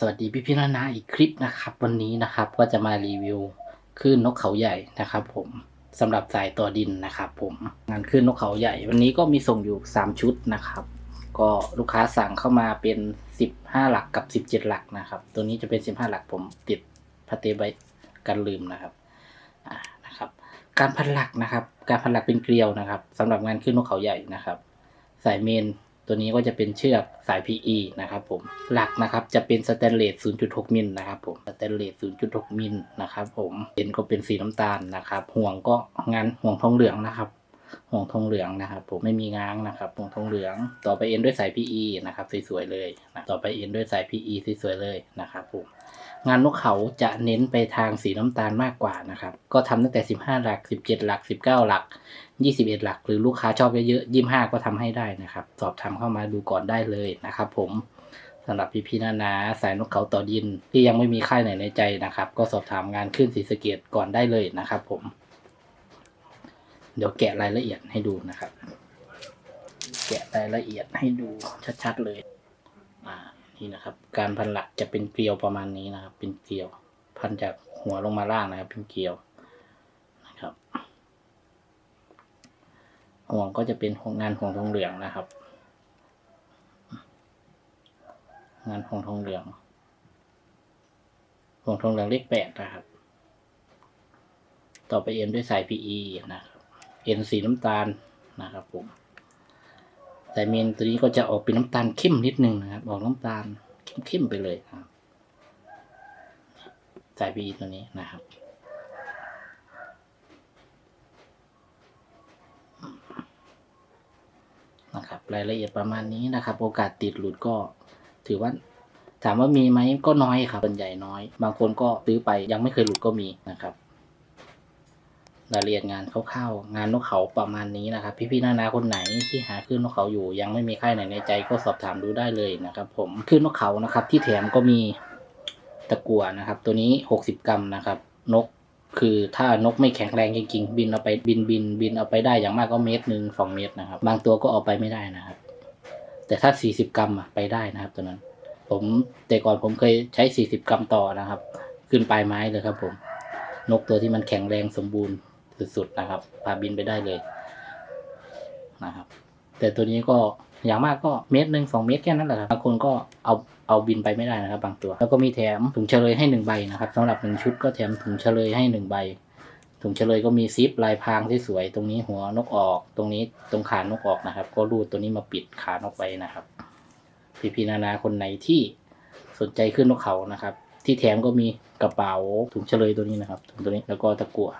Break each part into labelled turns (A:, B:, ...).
A: สวัสดีพี่พี่นานาอีกคลิปนะครับ วันนี้นะครับก็จะมารีวิวคลื่นนกเขาใหญ่นะครับ ผมสำหรับสายต่อดินนะครับผมงานคลื่นนกเขาใหญ่ วันนี้ก็มีส่งอยู่ 3 ชุดนะครับ ก็ลูกค้าสั่งเข้ามาเป็น 15 หลักกับ 17 หลักนะครับ ตัวนี้จะเป็น 15 หลักผมติดพาเตไว้กันลืมนะครับอ่านะครับ การพันหลักนะครับ การพันหลักเป็นเกลียวนะครับสำหรับงานขึ้นนกเขาใหญ่นะครับ สายเมน ตัวนี้ก็จะเป็นเชือกสาย PE นะครับผม หลักนะครับจะเป็นสแตนเลส 0.6 มิลนะครับผม สแตนเลส 0.6 มิลนะครับผมเป็นก็เป็นสีน้ำตาลนะครับ ห่วงก็งานห่วงทองเหลืองนะครับห่วงทองเหลืองนะครับผมไม่มีง้างนะครับห่วงทองเหลือง ต่อไปเอ็นด้วยสาย PE นะครับสวยๆเลยนะต่อไปเอ็นด้วยสาย PE สวยๆเลยนะครับผม งานนกเขาจะเน้นไปทางสีน้ำตาลมากกว่านะครับ ก็ทำตั้งแต่ 15 หลัก 17 หลัก 19 หลัก 21 หลัก หรือลูกค้าชอบเยอะๆ25ก็ทำให้ได้นะครับ สอบถามเข้ามาดูก่อนได้เลยนะครับผมสำหรับพี่พี่ๆนานาสายนกเขาต่อดินที่ยังไม่มีค่ายไหนในใจนะครับ ก็สอบถามงานขึ้นสีสเกตก่อนได้เลยนะครับ ผม เดี๋ยวแกะรายละเอียดให้ดูนะครับ แกะรายละเอียดให้ดูชัดๆเลย นี่นะครับ การพันหลักจะเป็นเกลียวประมาณนี้นะครับ เป็นเกลียว พันจากหัวลงมาล่างนะครับ เป็นเกลียวนะครับ ห่วงก็จะเป็นงานห่วงทองเหลืองนะครับ งานห่วงทองเหลืองห่วงทองเหลืองเลขแปดนะครับ ต่อไปเอ็นด้วยสาย PE นะครับเอ็นสีน้ำตาลนะครับผม สายเมนตัวนี้ก็จะออกเป็นน้ำตาลเข้มนิดนึงนะครับ ออกน้ำตาลเข้มๆไปเลยครับสาย PE ตัวนี้นะครับ นะครับ รายละเอียดประมาณนี้นะครับ โอกาสติดหลุดก็ถือว่าถามว่ามีไหมก็น้อยครับส่วนใหญ่น้อย บางคนก็ซื้อไปยังไม่เคยหลุดก็มีนะครับ รายละเอียดงานคร่าวๆงานนกเขาประมาณนี้นะครับ พี่ๆนานาคนไหนที่หาคลื่นนกเขาอยู่ ยังไม่มีค่ายไหนในใจก็สอบถามดูได้เลยนะครับ ผมคลื่นนกเขานะครับ ที่แถมก็มีตะกั่วนะครับ ตัวนี้หกสิบกรัมนะครับ นกคือถ้านกไม่แข็งแรงจริงๆ บินเอาไปบินบินบินเอาไปได้อย่างมากก็เมตรหนึ่งสองเมตรนะครับ บางตัวก็เอาไปไม่ได้นะครับ แต่ถ้าสี่สิบกรัมอะไปได้นะครับ ตัวนั้น ผมแต่ก่อนผมเคยใช้สี่สิบกรัมต่อนะครับ ขึ้นปลายไม้เลยครับ ผม นกตัวที่มันแข็งแรงสมบูรณ์ สุดๆนะครับ พาบินไปได้เลยนะครับ แต่ตัวนี้ก็อย่างมากก็เมตรหนึ่งสองเมตรแค่นั้นแหละครับบางคนก็เอาเอาบินไปไม่ได้นะครับ บางตัว แล้วก็มีแถมถุงเฉลยให้หนึ่งใบนะครับสำหรับหนึ่งชุดก็แถมถุงเฉลยให้หนึ่งใบถุงเฉลยก็มีซิปลายพรางที่สวยตรงนี้หัวนกออก ตรงนี้ตรงขานกออกนะครับ ก็รูดตัวนี้มาปิดขานกไว้นะครับ พี่พีนานาคนไหนที่สนใจขึ้นนกเขานะครับ ที่แถมก็มีกระเป๋าถุงเฉลยตัวนี้นะครับถุงตัวนี้แล้วก็ตะกั่ว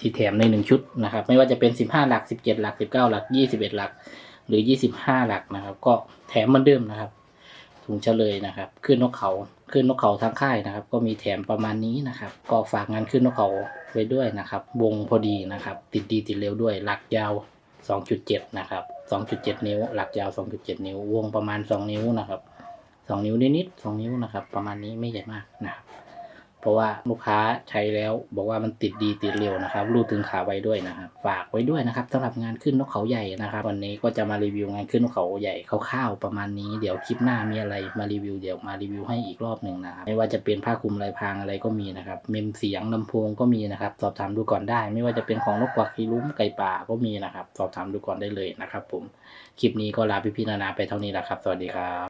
A: ที่แถมในหนึ่งชุดนะครับ ไม่ว่าจะเป็นสิบห้าหลักสิบเจ็ดหลักสิบเก้าหลักยี่สิบเอ็ดหลัก หรือยี่สิบห้าหลักนะครับ ก็แถมเหมือนเดิมนะครับถุงเฉลยนะครับ ขึ้นนกเขาขึ้นนกเขาทางค่ายนะครับ ก็มีแถมประมาณนี้นะครับ ก็ฝากงานขึ้นนกเขาไว้ด้วยนะครับ วงพอดีนะครับ ติดดีติดเร็วด้วย หลักยาว 2.7 นะครับ 2.7 นิ้ว หลักยาว 2.7 นิ้ว วงประมาณ 2 นิ้วนะครับ 2 นิ้วนิดๆ2นิ้วนะครับ ประมาณนี้ไม่ใหญ่มากนะครับ เพราะว่าลูกค้าใช้แล้วบอกว่ามันติดดีติดเร็วนะครับ รูดถึงขาไว้ด้วยนะครับฝากไว้ด้วยนะครับสำหรับงานขึ้นนกเขาใหญ่นะครับ วันนี้ก็จะมารีวิวงานขึ้นนกเขาใหญ่คร่าวๆประมาณนี้เดี๋ยวคลิปหน้ามีอะไรมารีวิวเดี๋ยวมารีวิวให้อีกรอบหนึ่งนะครับไม่ว่าจะเป็นผ้าคลุมลายพรางอะไรก็มีนะครับเมมเสียงลำโพงก็มีนะครับ สอบถามดูก่อนได้ ไม่ว่าจะเป็นของนกกวักคีรุ้มไก่ป่าก็มีนะครับ สอบถามดูก่อนได้เลยนะครับ ผมคลิปนี้ก็ลาพี่ๆนานาไปเท่านี้แหละครับ สวัสดีครับ